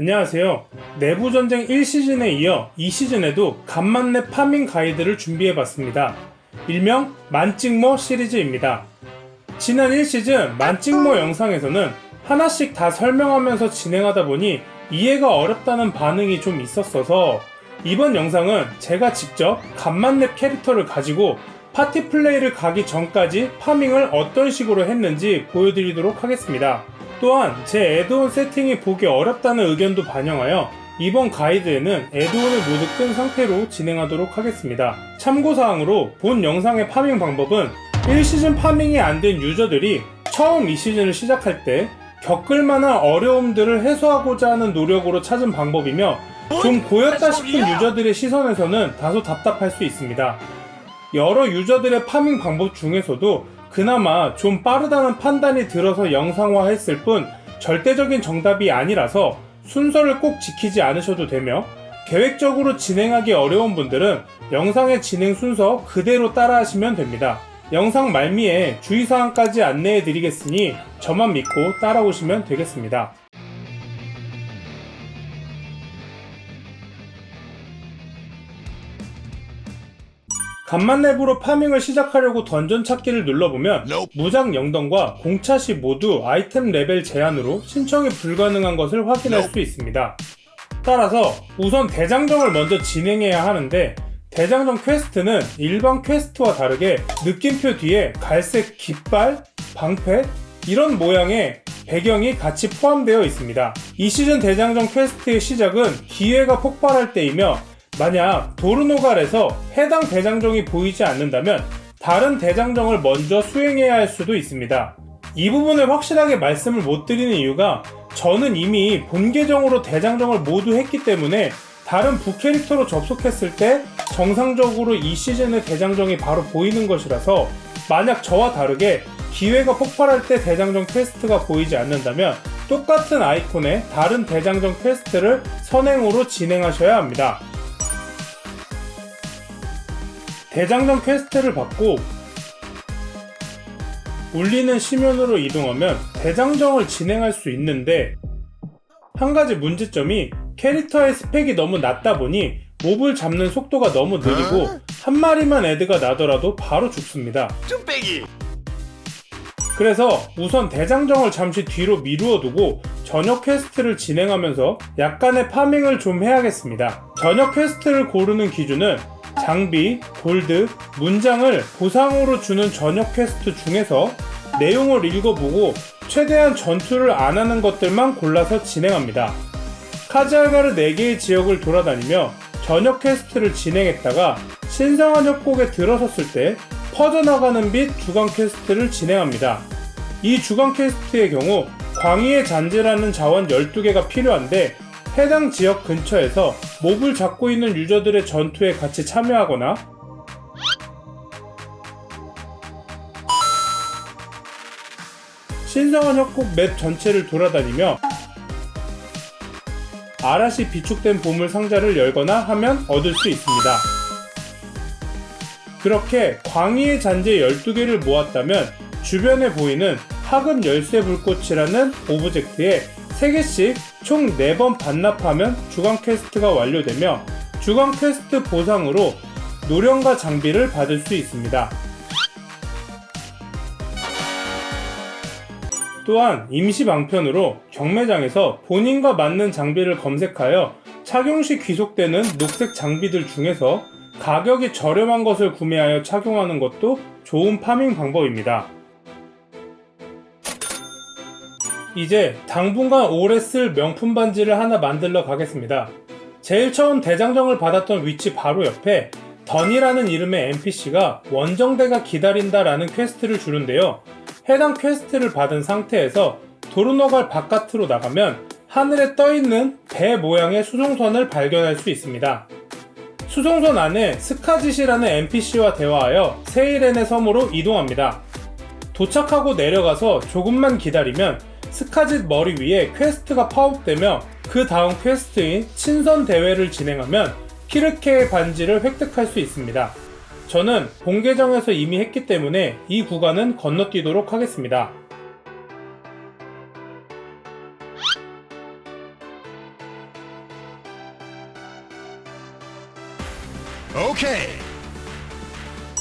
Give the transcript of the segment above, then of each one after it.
안녕하세요. 내부전쟁 1시즌에 이어 2시즌에도 간만내 파밍 가이드를 준비해봤습니다. 일명 만찍모 시리즈입니다. 지난 1시즌 만찍모 영상에서는 하나씩 다 설명하면서 진행하다 보니 이해가 어렵다는 반응이 좀 있었어서 이번 영상은 제가 직접 간만랩 캐릭터를 가지고 파티 플레이를 가기 전까지 파밍을 어떤 식으로 했는지 보여드리도록 하겠습니다. 또한 제 애드온 세팅이 보기 어렵다는 의견도 반영하여 이번 가이드에는 애드온을 모두 끈 상태로 진행하도록 하겠습니다. 참고사항으로 본 영상의 파밍 방법은 1시즌 파밍이 안 된 유저들이 처음 2시즌을 시작할 때 겪을 만한 어려움들을 해소하고자 하는 노력으로 찾은 방법이며 좀 고였다 싶은 유저들의 시선에서는 다소 답답할 수 있습니다. 여러 유저들의 파밍 방법 중에서도 그나마 좀 빠르다는 판단이 들어서 영상화했을 뿐 절대적인 정답이 아니라서 순서를 꼭 지키지 않으셔도 되며 계획적으로 진행하기 어려운 분들은 영상의 진행 순서 그대로 따라하시면 됩니다. 영상 말미에 주의사항까지 안내해 드리겠으니 저만 믿고 따라오시면 되겠습니다. 간만 랩으로 파밍을 시작하려고 던전 찾기를 눌러보면 무장 영덩과 공차시 모두 아이템 레벨 제한으로 신청이 불가능한 것을 확인할 수 있습니다. 따라서 우선 대장정을 먼저 진행해야 하는데 대장정 퀘스트는 일반 퀘스트와 다르게 느낌표 뒤에 갈색 깃발, 방패 이런 모양의 배경이 같이 포함되어 있습니다. 이 시즌 대장정 퀘스트의 시작은 기회가 폭발할 때이며 만약 도르노갈에서 해당 대장정이 보이지 않는다면 다른 대장정을 먼저 수행해야 할 수도 있습니다. 이 부분을 확실하게 말씀을 못 드리는 이유가 저는 이미 본 계정으로 대장정을 모두 했기 때문에 다른 부캐릭터로 접속했을 때 정상적으로 이 시즌의 대장정이 바로 보이는 것이라서 만약 저와 다르게 기회가 폭발할 때 대장정 퀘스트가 보이지 않는다면 똑같은 아이콘의 다른 대장정 퀘스트를 선행으로 진행하셔야 합니다. 대장정 퀘스트를 받고 울리는 시면으로 이동하면 대장정을 진행할 수 있는데 한 가지 문제점이 캐릭터의 스펙이 너무 낮다 보니 몹을 잡는 속도가 너무 느리고 한 마리만 애드가 나더라도 바로 죽습니다. 쭈빼기 그래서 우선 대장정을 잠시 뒤로 미루어 두고 저녁 퀘스트를 진행하면서 약간의 파밍을 좀 해야겠습니다. 저녁 퀘스트를 고르는 기준은 장비, 골드, 문장을 보상으로 주는 저녁 퀘스트 중에서 내용을 읽어보고 최대한 전투를 안 하는 것들만 골라서 진행합니다. 카즈알가르 4개의 지역을 돌아다니며 저녁 퀘스트를 진행했다가 신성한 협곡에 들어섰을 때 퍼져나가는 빛 주간 퀘스트를 진행합니다. 이 주간 퀘스트의 경우 광희의 잔재라는 자원 12개가 필요한데 해당 지역 근처에서 몹을 잡고 있는 유저들의 전투에 같이 참여하거나 신성한 협곡 맵 전체를 돌아다니며 아라시 비축된 보물 상자를 열거나 하면 얻을 수 있습니다. 그렇게 광희의 잔재 12개를 모았다면 주변에 보이는 하급 열쇠 불꽃이라는 오브젝트에 3개씩 총 4번 반납하면 주간 퀘스트가 완료되며 주간 퀘스트 보상으로 노령과 장비를 받을 수 있습니다. 또한 임시 방편으로 경매장에서 본인과 맞는 장비를 검색하여 착용 시 귀속되는 녹색 장비들 중에서 가격이 저렴한 것을 구매하여 착용하는 것도 좋은 파밍 방법입니다. 이제 당분간 오래 쓸 명품 반지를 하나 만들러 가겠습니다. 제일 처음 대장정을 받았던 위치 바로 옆에 던이라는 이름의 NPC가 원정대가 기다린다 라는 퀘스트를 주는데요. 해당 퀘스트를 받은 상태에서 도르노갈 바깥으로 나가면 하늘에 떠있는 배 모양의 수송선을 발견할 수 있습니다. 수송선 안에 스카짓이라는 NPC와 대화하여 세이렌의 섬으로 이동합니다. 도착하고 내려가서 조금만 기다리면 스카짓 머리 위에 퀘스트가 파업되며 그 다음 퀘스트인 친선 대회를 진행하면 키르케의 반지를 획득할 수 있습니다. 저는 본계정에서 이미 했기 때문에 이 구간은 건너뛰도록 하겠습니다. 오케이.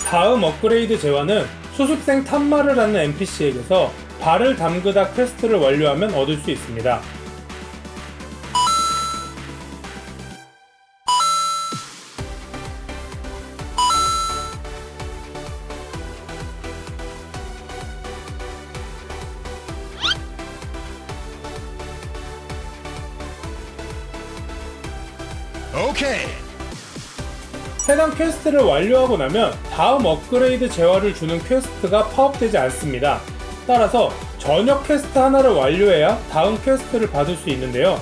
다음 업그레이드 재화는 수습생 탄마를 하는 NPC에게서 발을 담그다 퀘스트를 완료하면 얻을 수 있습니다. Okay. 해당 퀘스트를 완료하고 나면 다음 업그레이드 재화를 주는 퀘스트가 파업되지 않습니다. 따라서 전역 퀘스트 하나를 완료해야 다음 퀘스트를 받을 수 있는데요.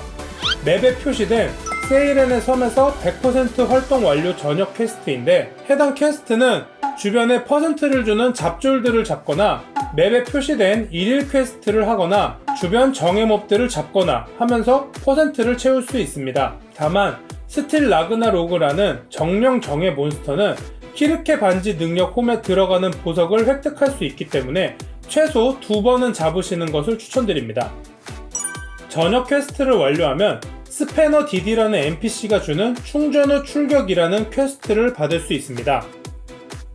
맵에 표시된 세이렌의 섬에서 100% 활동 완료 전역 퀘스트인데 해당 퀘스트는 주변에 퍼센트를 주는 잡졸들을 잡거나 맵에 표시된 일일 퀘스트를 하거나 주변 정예 몹들을 잡거나 하면서 퍼센트를 채울 수 있습니다. 다만 스틸 라그나 로그라는 정령 정예 몬스터는 키르케 반지 능력 홈에 들어가는 보석을 획득할 수 있기 때문에 최소 두 번은 잡으시는 것을 추천드립니다. 전역 퀘스트를 완료하면 스패너 디디라는 NPC가 주는 충전 후 출격이라는 퀘스트를 받을 수 있습니다.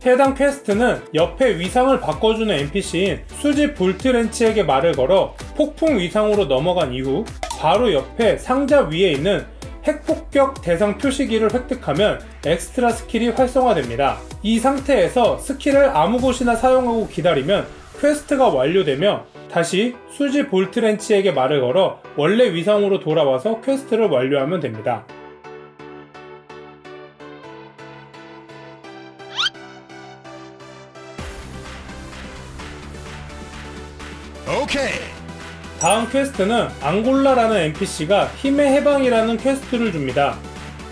해당 퀘스트는 옆에 위상을 바꿔주는 NPC인 수지 볼트렌치에게 말을 걸어 폭풍 위상으로 넘어간 이후 바로 옆에 상자 위에 있는 핵폭격 대상 표시기를 획득하면 엑스트라 스킬이 활성화됩니다. 이 상태에서 스킬을 아무 곳이나 사용하고 기다리면 퀘스트가 완료되며 다시 수지 볼트렌치에게 말을 걸어 원래 위상으로 돌아와서 퀘스트를 완료하면 됩니다. Okay. 다음 퀘스트는 앙골라라는 NPC가 힘의 해방이라는 퀘스트를 줍니다.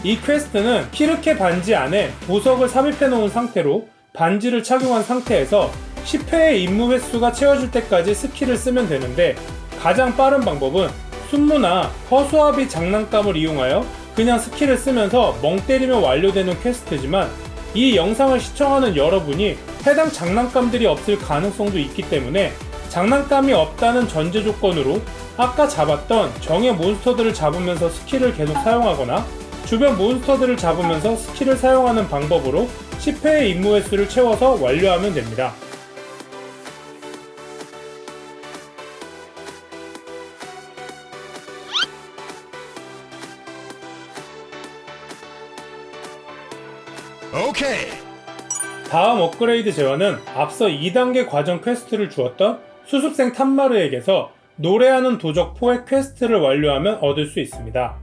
이 퀘스트는 키르케 반지 안에 보석을 삽입해 놓은 상태로 반지를 착용한 상태에서 10회의 임무 횟수가 채워질 때까지 스킬을 쓰면 되는데 가장 빠른 방법은 순무나 허수아비 장난감을 이용하여 그냥 스킬을 쓰면서 멍 때리면 완료되는 퀘스트지만 이 영상을 시청하는 여러분이 해당 장난감들이 없을 가능성도 있기 때문에 장난감이 없다는 전제 조건으로 아까 잡았던 정의 몬스터들을 잡으면서 스킬을 계속 사용하거나 주변 몬스터들을 잡으면서 스킬을 사용하는 방법으로 10회의 임무 횟수를 채워서 완료하면 됩니다. Okay. 다음 업그레이드 재화는 앞서 2단계 과정 퀘스트를 주었던 수습생 탐마르에게서 노래하는 도적 포획 퀘스트를 완료하면 얻을 수 있습니다.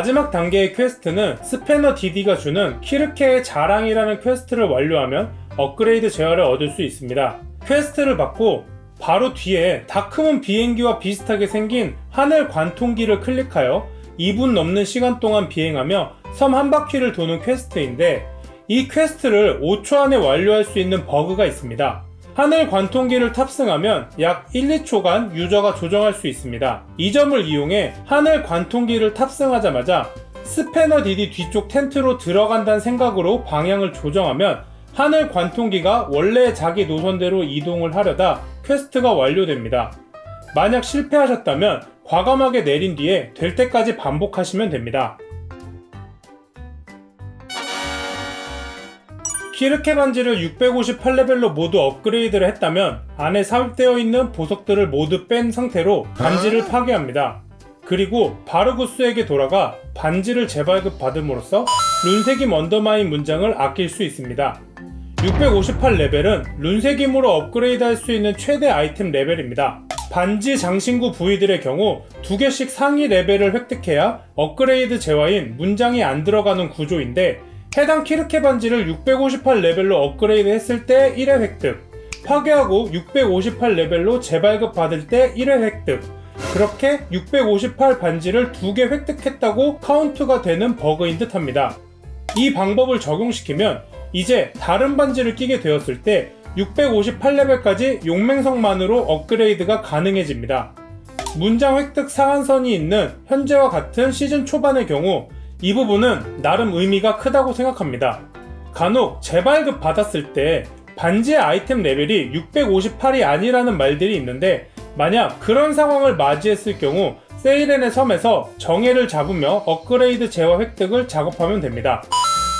마지막 단계의 퀘스트는 스패너 디디가 주는 키르케의 자랑이라는 퀘스트를 완료하면 업그레이드 재화를 얻을 수 있습니다. 퀘스트를 받고 바로 뒤에 다크문 비행기와 비슷하게 생긴 하늘 관통기를 클릭하여 2분 넘는 시간 동안 비행하며 섬 한 바퀴를 도는 퀘스트인데 이 퀘스트를 5초 안에 완료할 수 있는 버그가 있습니다. 하늘 관통기를 탑승하면 약 1, 2초간 유저가 조정할 수 있습니다. 이 점을 이용해 하늘 관통기를 탑승하자마자 스패너 디디 뒤쪽 텐트로 들어간다는 생각으로 방향을 조정하면 하늘 관통기가 원래 자기 노선대로 이동을 하려다 퀘스트가 완료됩니다. 만약 실패하셨다면 과감하게 내린 뒤에 될 때까지 반복하시면 됩니다. 키르케 반지를 658레벨로 모두 업그레이드를 했다면 안에 삽입되어 있는 보석들을 모두 뺀 상태로 반지를 파괴합니다. 그리고 바르구스에게 돌아가 반지를 재발급 받음으로써 룬세김 언더마인 문장을 아낄 수 있습니다. 658레벨은 룬세김으로 업그레이드 할 수 있는 최대 아이템 레벨입니다. 반지 장신구 부위들의 경우 두 개씩 상위 레벨을 획득해야 업그레이드 재화인 문장이 안 들어가는 구조인데 해당 키르케 반지를 658 레벨로 업그레이드 했을 때 1회 획득, 파괴하고 658 레벨로 재발급 받을 때 1회 획득, 그렇게 658 반지를 두개 획득했다고 카운트가 되는 버그인 듯 합니다. 이 방법을 적용시키면 이제 다른 반지를 끼게 되었을 때 658레벨까지 용맹성만으로 업그레이드가 가능해집니다. 문장 획득 상한선이 있는 현재와 같은 시즌 초반의 경우 이 부분은 나름 의미가 크다고 생각합니다. 간혹 재발급 받았을 때 반지의 아이템 레벨이 658이 아니라는 말들이 있는데 만약 그런 상황을 맞이했을 경우 세이렌의 섬에서 정예를 잡으며 업그레이드 재화 획득을 작업하면 됩니다.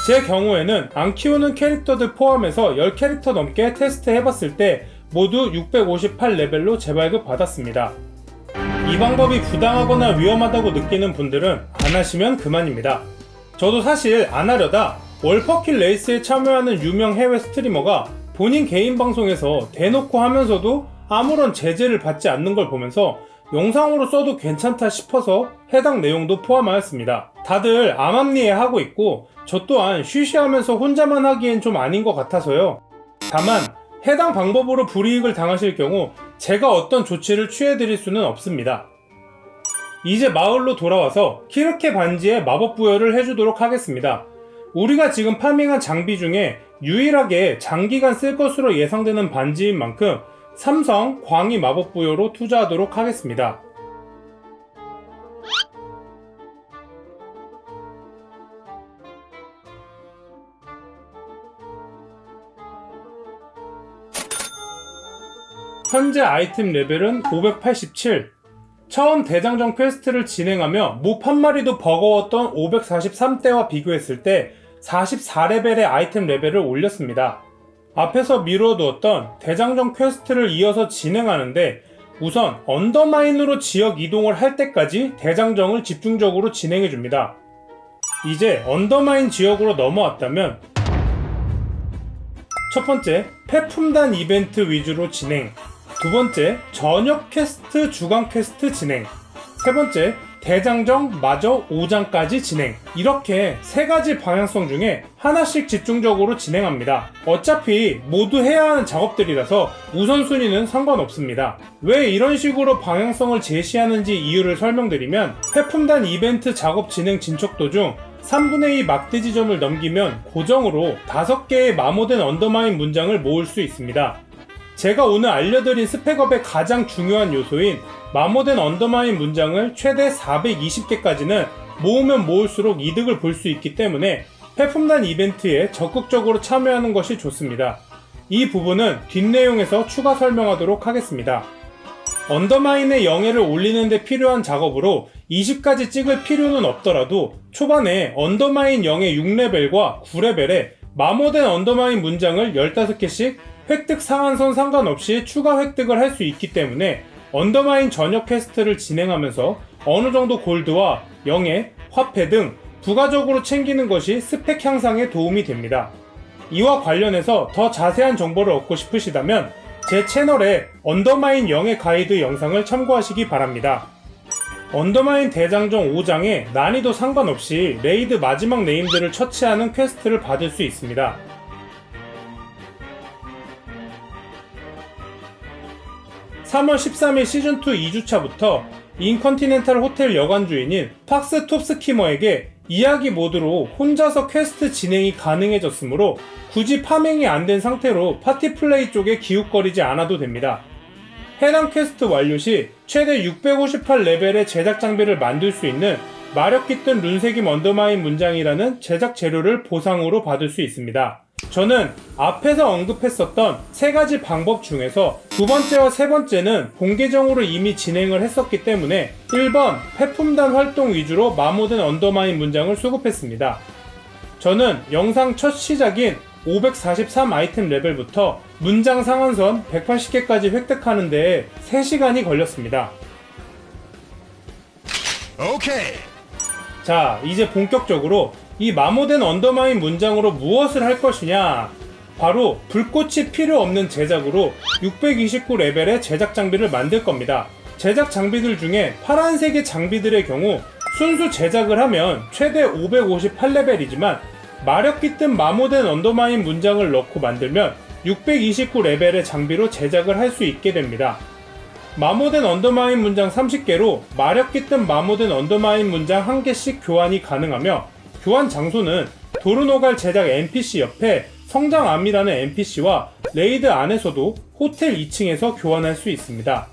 제 경우에는 안 키우는 캐릭터들 포함해서 10캐릭터 넘게 테스트 해봤을 때 모두 658 레벨로 재발급 받았습니다. 이 방법이 부당하거나 위험하다고 느끼는 분들은 안 하시면 그만입니다. 저도 사실 안 하려다 월퍼킬 레이스에 참여하는 유명 해외 스트리머가 본인 개인 방송에서 대놓고 하면서도 아무런 제재를 받지 않는 걸 보면서 영상으로 써도 괜찮다 싶어서 해당 내용도 포함하였습니다. 다들 암암리에 하고 있고 저 또한 쉬쉬하면서 혼자만 하기엔 좀 아닌 것 같아서요. 다만 해당 방법으로 불이익을 당하실 경우 제가 어떤 조치를 취해드릴 수는 없습니다. 이제 마을로 돌아와서 키르케 반지에 마법 부여를 해주도록 하겠습니다. 우리가 지금 파밍한 장비 중에 유일하게 장기간 쓸 것으로 예상되는 반지인 만큼 삼성 광희 마법 부여로 투자하도록 하겠습니다. 현재 아이템 레벨은 587. 처음 대장정 퀘스트를 진행하며 몹 한 마리도 버거웠던 543대와 비교했을 때 44레벨의 아이템 레벨을 올렸습니다. 앞에서 미뤄두었던 대장정 퀘스트를 이어서 진행하는데 우선 언더마인으로 지역 이동을 할 때까지 대장정을 집중적으로 진행해 줍니다. 이제 언더마인 지역으로 넘어왔다면 첫 번째, 폐품단 이벤트 위주로 진행. 두 번째, 저녁 퀘스트 주간 퀘스트 진행. 세 번째, 대장정 마저 5장까지 진행. 이렇게 세 가지 방향성 중에 하나씩 집중적으로 진행합니다. 어차피 모두 해야 하는 작업들이라서 우선순위는 상관없습니다. 왜 이런 식으로 방향성을 제시하는지 이유를 설명드리면 폐품단 이벤트 작업 진행 진척도 중 3분의 2 막대 지점을 넘기면 고정으로 5개의 마모된 언더마인 문장을 모을 수 있습니다. 제가 오늘 알려드린 스펙업의 가장 중요한 요소인 마모된 언더마인 문장을 최대 420개까지는 모으면 모을수록 이득을 볼 수 있기 때문에 폐품단 이벤트에 적극적으로 참여하는 것이 좋습니다. 이 부분은 뒷내용에서 추가 설명하도록 하겠습니다. 언더마인의 영예를 올리는 데 필요한 작업으로 20까지 찍을 필요는 없더라도 초반에 언더마인 영예 6레벨과 9레벨에 마모된 언더마인 문장을 15개씩 획득 상한선 상관없이 추가 획득을 할 수 있기 때문에 언더마인 전역 퀘스트를 진행하면서 어느 정도 골드와 영예, 화폐 등 부가적으로 챙기는 것이 스펙 향상에 도움이 됩니다. 이와 관련해서 더 자세한 정보를 얻고 싶으시다면 제 채널에 언더마인 영예 가이드 영상을 참고하시기 바랍니다. 언더마인 대장정 5장에 난이도 상관없이 레이드 마지막 네임들을 처치하는 퀘스트를 받을 수 있습니다. 3월 13일 시즌2 2주차부터 인컨티넨탈 호텔 여관 주인인 팍스 톱스키머에게 이야기 모드로 혼자서 퀘스트 진행이 가능해졌으므로 굳이 파밍이 안 된 상태로 파티 플레이 쪽에 기웃거리지 않아도 됩니다. 해당 퀘스트 완료 시 최대 658레벨의 제작 장비를 만들 수 있는 마력 깃든 룬색임 언더마인 문장이라는 제작 재료를 보상으로 받을 수 있습니다. 저는 앞에서 언급했었던 세 가지 방법 중에서 두 번째와 세 번째는 본계정으로 이미 진행을 했었기 때문에 1번 폐품단 활동 위주로 마모된 언더마인 문장을 수급했습니다. 저는 영상 첫 시작인 543 아이템 레벨부터 문장 상한선 180개까지 획득하는 데 3시간이 걸렸습니다. Okay. 자, 이제 본격적으로 이 마모된 언더마인 문장으로 무엇을 할 것이냐? 바로 불꽃이 필요 없는 제작으로 629 레벨의 제작 장비를 만들 겁니다. 제작 장비들 중에 파란색의 장비들의 경우 순수 제작을 하면 최대 558레벨이지만 마력 깃든 마모된 언더마인 문장을 넣고 만들면 629 레벨의 장비로 제작을 할 수 있게 됩니다. 마모된 언더마인 문장 30개로 마력 깃든 마모된 언더마인 문장 1개씩 교환이 가능하며 교환 장소는 도르노갈 제작 NPC 옆에 성장암이라는 NPC와 레이드 안에서도 호텔 2층에서 교환할 수 있습니다.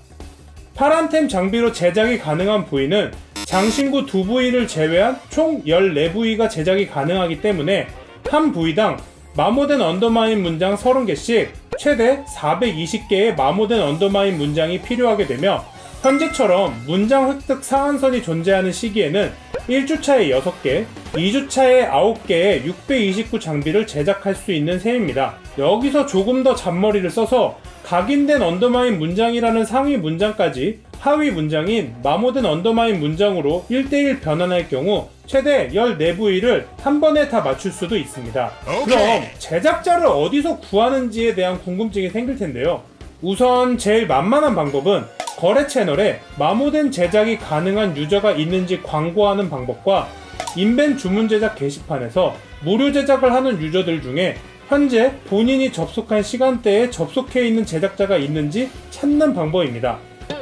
파란템 장비로 제작이 가능한 부위는 장신구 두 부위를 제외한 총 14부위가 제작이 가능하기 때문에 한 부위당 마모된 언더마인 문장 30개씩 최대 420개의 마모된 언더마인 문장이 필요하게 되며 현재처럼 문장 획득 상한선이 존재하는 시기에는 1주차에 6개, 2주차에 9개의 629 장비를 제작할 수 있는 셈입니다. 여기서 조금 더 잔머리를 써서 각인된 언더마인 문장이라는 상위 문장까지 하위 문장인 마모된 언더마인 문장으로 1대1 변환할 경우 최대 14부위를 한 번에 다 맞출 수도 있습니다. 그럼. 제작자를 어디서 구하는지에 대한 궁금증이 생길 텐데요. 우선 제일 만만한 방법은 거래 채널에 마모된 제작이 가능한 유저가 있는지 광고하는 방법과 인벤 주문 제작 게시판에서 무료 제작을 하는 유저들 중에 현재 본인이 접속한 시간대에 접속해 있는 제작자가 있는지 찾는 방법입니다.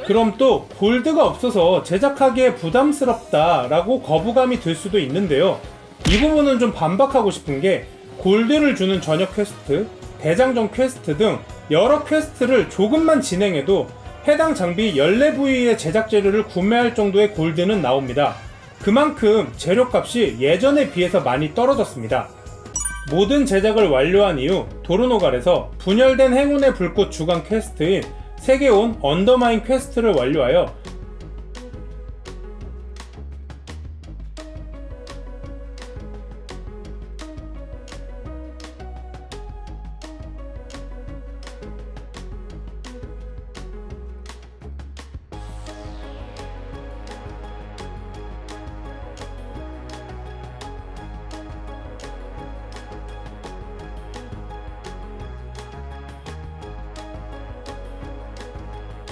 그럼 또 골드가 없어서 제작하기에 부담스럽다라고 거부감이 들 수도 있는데요. 이 부분은 좀 반박하고 싶은 게 골드를 주는 저녁 퀘스트, 대장정 퀘스트 등 여러 퀘스트를 조금만 진행해도 해당 장비 14부위의 제작 재료를 구매할 정도의 골드는 나옵니다. 그만큼 재료값이 예전에 비해서 많이 떨어졌습니다. 모든 제작을 완료한 이후 도르노갈에서 분열된 행운의 불꽃 주간 퀘스트인 세계온 언더마인 퀘스트를 완료하여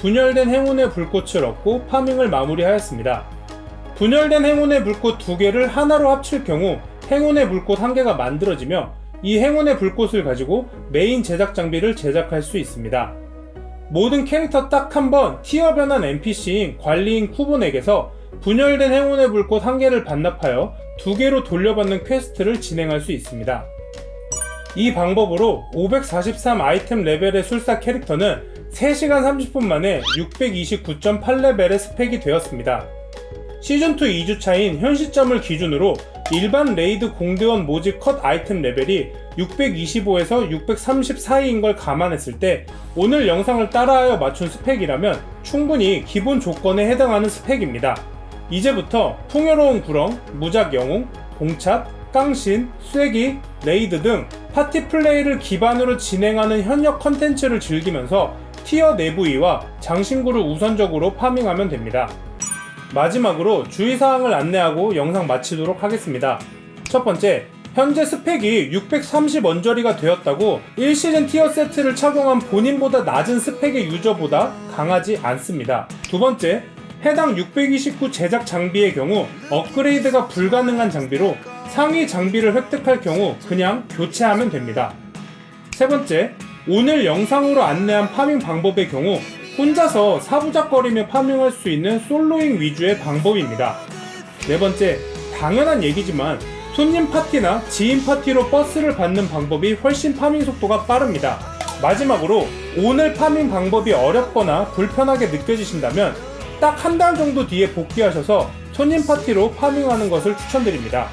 분열된 행운의 불꽃을 얻고 파밍을 마무리하였습니다. 분열된 행운의 불꽃 두 개를 하나로 합칠 경우 행운의 불꽃 한 개가 만들어지며 이 행운의 불꽃을 가지고 메인 제작 장비를 제작할 수 있습니다. 모든 캐릭터 딱 한 번 티어 변한 NPC인 관리인 쿠본에게서 분열된 행운의 불꽃 한 개를 반납하여 두 개로 돌려받는 퀘스트를 진행할 수 있습니다. 이 방법으로 543 아이템 레벨의 술사 캐릭터는 3시간 30분 만에 629.8레벨의 스펙이 되었습니다. 시즌2 2주차인 현 시점을 기준으로 일반 레이드 공대원 모집 컷 아이템 레벨이 625에서 634인 걸 감안했을 때 오늘 영상을 따라하여 맞춘 스펙이라면 충분히 기본 조건에 해당하는 스펙입니다. 이제부터 풍요로운 구렁, 무작 영웅, 봉착, 깡신, 쐐기, 레이드 등 파티 플레이를 기반으로 진행하는 현역 컨텐츠를 즐기면서 티어 내부위와 장신구를 우선적으로 파밍하면 됩니다. 마지막으로 주의사항을 안내하고 영상 마치도록 하겠습니다. 첫 번째, 현재 스펙이 630 언저리가 되었다고 1시즌 티어 세트를 착용한 본인보다 낮은 스펙의 유저보다 강하지 않습니다. 두 번째, 해당 629 제작 장비의 경우 업그레이드가 불가능한 장비로 상위 장비를 획득할 경우 그냥 교체하면 됩니다. 세 번째, 오늘 영상으로 안내한 파밍 방법의 경우 혼자서 사부작거리며 파밍할 수 있는 솔로잉 위주의 방법입니다. 네 번째, 당연한 얘기지만 손님 파티나 지인 파티로 버스를 받는 방법이 훨씬 파밍 속도가 빠릅니다. 마지막으로 오늘 파밍 방법이 어렵거나 불편하게 느껴지신다면 딱 한 달 정도 뒤에 복귀하셔서 손님 파티로 파밍하는 것을 추천드립니다.